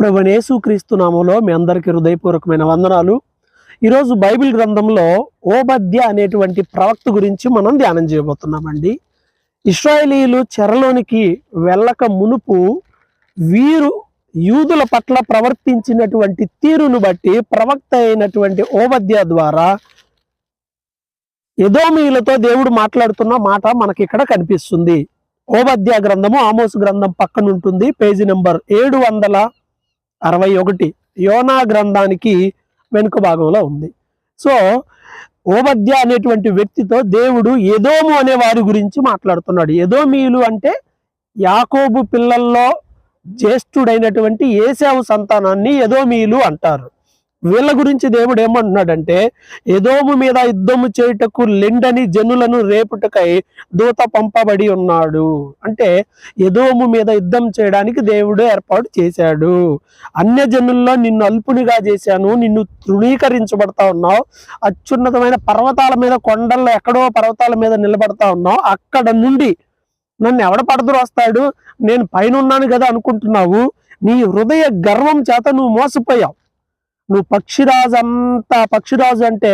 ప్రభునేసు క్రీస్తునామంలో మీ అందరికీ హృదయపూర్వకమైన వందనాలు. ఈరోజు బైబిల్ గ్రంథంలో ఓబద్య అనేటువంటి ప్రవక్త గురించి మనం ధ్యానం చేయబోతున్నామండి. ఇస్రాయేలీలు చెరలోనికి వెళ్ళక మునుపు వీరు యూదుల పట్ల ప్రవర్తించినటువంటి తీరును బట్టి ప్రవక్త అయినటువంటి ఓబద్య ద్వారా ఎదోమీలతో దేవుడు మాట్లాడుతున్న మాట మనకి ఇక్కడ కనిపిస్తుంది. ఓబద్య గ్రంథము ఆమోసు గ్రంథం పక్కన ఉంటుంది పేజీ నెంబర్ ఏడు వందల అరవై ఒకటి యోనా గ్రంథానికి వెనుక భాగంలో ఉంది. సో ఓబద్య అనేటువంటి వ్యక్తితో దేవుడు ఎదోము అనే వారి గురించి మాట్లాడుతున్నాడు. ఎదోమీయులు అంటే యాకోబు పిల్లల్లో జ్యేష్ఠుడైనటువంటి ఏసావు సంతానాన్ని ఎదోమీయులు అంటారు. వీళ్ళ గురించి దేవుడు ఏమంటున్నాడంటే ఎదోము మీద యుద్ధము చేయుటకు లెండని జనులను రేపుటకై దూత పంపబడి ఉన్నాడు. అంటే ఎదోము మీద యుద్ధం చేయడానికి దేవుడు ఏర్పాటు చేశాడు. అన్య జనుల్లో నిన్ను అల్పునిగా చేశాను నిన్ను తృణీకరించబడతా ఉన్నావు అత్యున్నతమైన పర్వతాల మీద కొండల్లో ఎక్కడో పర్వతాల మీద నిలబడతా ఉన్నావు అక్కడ నుండి నన్ను ఎవడ పడదురు నేను పైన ఉన్నాను కదా అనుకుంటున్నావు నీ హృదయ గర్వం చేత నువ్వు మోసపోయావు. నువ్వు పక్షిరాజు అంతా పక్షిరాజు అంటే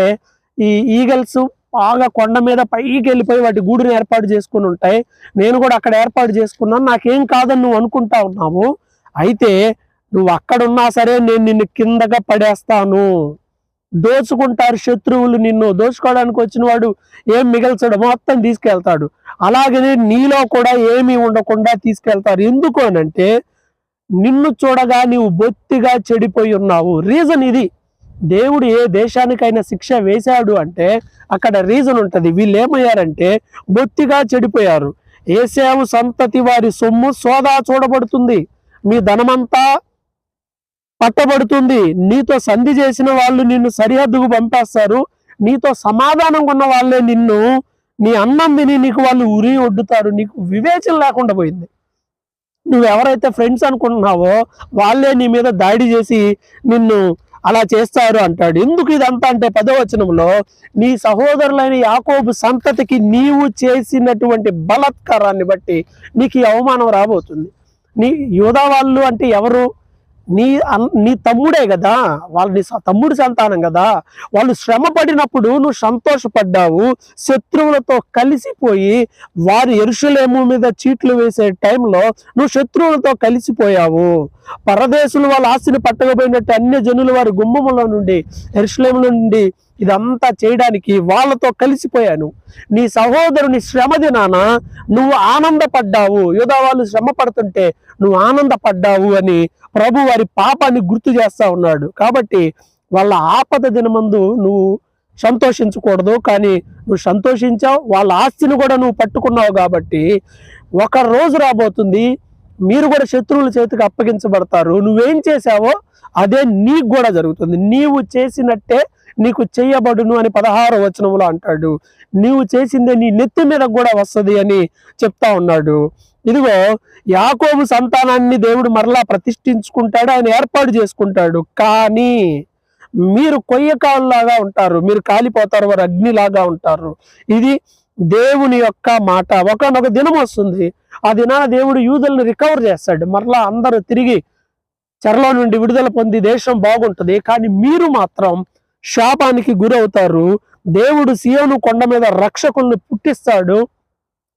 ఈ ఈగల్స్ బాగా కొండ మీద పైకి వెళ్ళిపోయి వాటి గూడుని ఏర్పాటు చేసుకుని ఉంటాయి. నేను కూడా అక్కడ ఏర్పాటు చేసుకున్నాను. నాకేం కాదని నువ్వు అనుకుంటా ఉన్నావు. అయితే నువ్వు అక్కడున్నా సరే నేను నిన్ను కిందగా పడేస్తాను. దోచుకుంటారు శత్రువులు నిన్ను. దోచుకోవడానికి వచ్చిన వాడు ఏం మిగల్చడు. మొత్తం తీసుకెళ్తాడు. అలాగనే నీలో కూడా ఏమీ ఉండకుండా తీసుకెళ్తారు. ఎందుకు అనంటే నిన్ను చూడగా నీవు బొత్తిగా చెడిపోయి ఉన్నావు. రీజన్ ఇది. దేవుడు ఏ దేశానికైనా శిక్ష వేశాడు అంటే అక్కడ రీజన్ ఉంటుంది. వీళ్ళు ఏమయ్యారంటే బొత్తిగా చెడిపోయారు. ఏసావు సంతతి వారి సొమ్ము సోదా చూడబడుతుంది. మీ ధనమంతా పట్టబడుతుంది. నీతో సంధి చేసిన వాళ్ళు నిన్ను సరిహద్దుకు పంపేస్తారు. నీతో సమాధానం ఉన్న వాళ్ళే నిన్ను నీ అన్నం తిని నీకు వాళ్ళు ఉరి ఒడ్డుతారు. నీకు వివేచన లేకుండా పోయింది. నువ్వు ఎవరైతే ఫ్రెండ్స్ అనుకుంటున్నావో వాళ్ళే నీ మీద దాడి చేసి నిన్ను అలా చేస్తారు అంటాడు. ఎందుకు ఇదంతా అంటే పదవచనంలో నీ సహోదరులైన యాకోబు సంతతికి నీవు చేసినటువంటి బలత్కారాన్ని బట్టి నీకు ఈ అవమానం రాబోతుంది. నీ యోధా వాళ్ళు అంటే ఎవరు? నీ అన్- నీ తమ్ముడే కదా? వాళ్ళు నీ స- తమ్ముడి సంతానం కదా? వాళ్ళు శ్రమ పడినప్పుడు నువ్వు సంతోషపడ్డావు శత్రువులతో కలిసిపోయి వారు ఎరుషులేము మీద చీట్లు వేసే టైంలో నువ్వు శత్రువులతో కలిసిపోయావు. పరదేశులు వాళ్ళ ఆస్తిని పట్టకపోయినట్టు అన్య జనులు వారి గుమ్మములో నుండి ఎరుషులేముల నుండి ఇదంతా చేయడానికి వాళ్ళతో కలిసిపోయాను. నీ సహోదరుని శ్రమ దినాన నువ్వు ఆనందపడ్డావు. యోధా వాళ్ళు శ్రమ పడుతుంటే నువ్వు ఆనందపడ్డావు అని ప్రభు వారి పాపాన్ని గుర్తు చేస్తా ఉన్నాడు. కాబట్టి వాళ్ళ ఆపద దినమందు నువ్వు సంతోషించకూడదు. కానీ నువ్వు సంతోషించావు. వాళ్ళ ఆస్తిని కూడా నువ్వు పట్టుకున్నావు కాబట్టి ఒక రోజు రాబోతుంది. మీరు కూడా శత్రువుల చేతికి అప్పగించబడతారు. నువ్వేం చేశావో అదే నీకు కూడా జరుగుతుంది. నీవు చేసినట్టే నీకు చేయబడును అని పదహారో వచనంలో అంటాడు. నీవు చేసిందే నీ నెత్తి మీద కూడా వస్తుంది అని చెప్తా ఉన్నాడు. ఇదిగో యాకోబు సంతానాన్ని దేవుడు మరలా ప్రతిష్ఠించుకుంటాడు ఆయన ఏర్పాటు చేసుకుంటాడు. కానీ మీరు కొయ్యకాల్లాగా ఉంటారు. మీరు కాలిపోతారు వారు అగ్నిలాగా ఉంటారు. ఇది దేవుని యొక్క మాట. ఒకనొక దినం వస్తుంది. ఆ దినాన దేవుడు యూదులను రికవర్ చేస్తాడు. మరలా అందరూ తిరిగి చెరలో నుండి విడుదల పొంది దేశం బాగుంటుంది. కానీ మీరు మాత్రం శాపానికి గురవుతారు. దేవుడు సియోను కొండ మీద రక్షకుల్ని పుట్టిస్తాడు.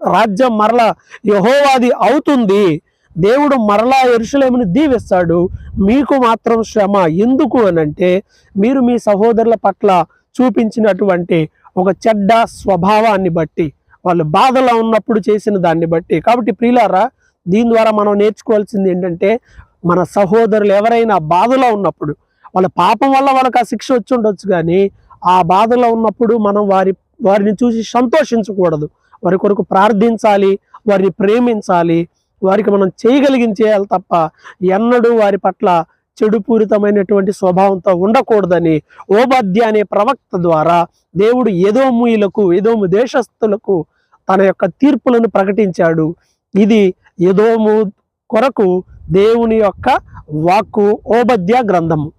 రాజ్యం మరలా యహోవాది అవుతుంది. దేవుడు మరలా ఎరుషలేముని దీవిస్తాడు. మీకు మాత్రం శ్రమ. ఎందుకు అనంటే మీరు మీ సహోదరుల పట్ల చూపించినటువంటి ఒక చెడ్డ స్వభావాన్ని బట్టి వాళ్ళు బాధలో ఉన్నప్పుడు చేసిన దాన్ని బట్టి. కాబట్టి ప్రియులారా దీని ద్వారా మనం నేర్చుకోవాల్సింది ఏంటంటే మన సహోదరులు ఎవరైనా బాధలో ఉన్నప్పుడు వాళ్ళ పాపం వల్ల వాళ్ళకి ఆ శిక్ష వచ్చి ఉండొచ్చు కానీ ఆ బాధలో ఉన్నప్పుడు మనం వారి వారిని చూసి సంతోషించకూడదు. వారి కొరకు ప్రార్థించాలి వారిని ప్రేమించాలి వారికి మనం చేయగలిగించేయాలి తప్ప ఎన్నడూ వారి పట్ల చెడుపూరితమైనటువంటి స్వభావంతో ఉండకూడదని ఓబద్య అనే ప్రవక్త ద్వారా దేవుడు ఎదోముయులకు ఎదోము దేశస్థులకు తన యొక్క తీర్పులను ప్రకటించాడు. ఇది ఎదోము కొరకు దేవుని యొక్క వాక్కు ఓబద్య గ్రంథము.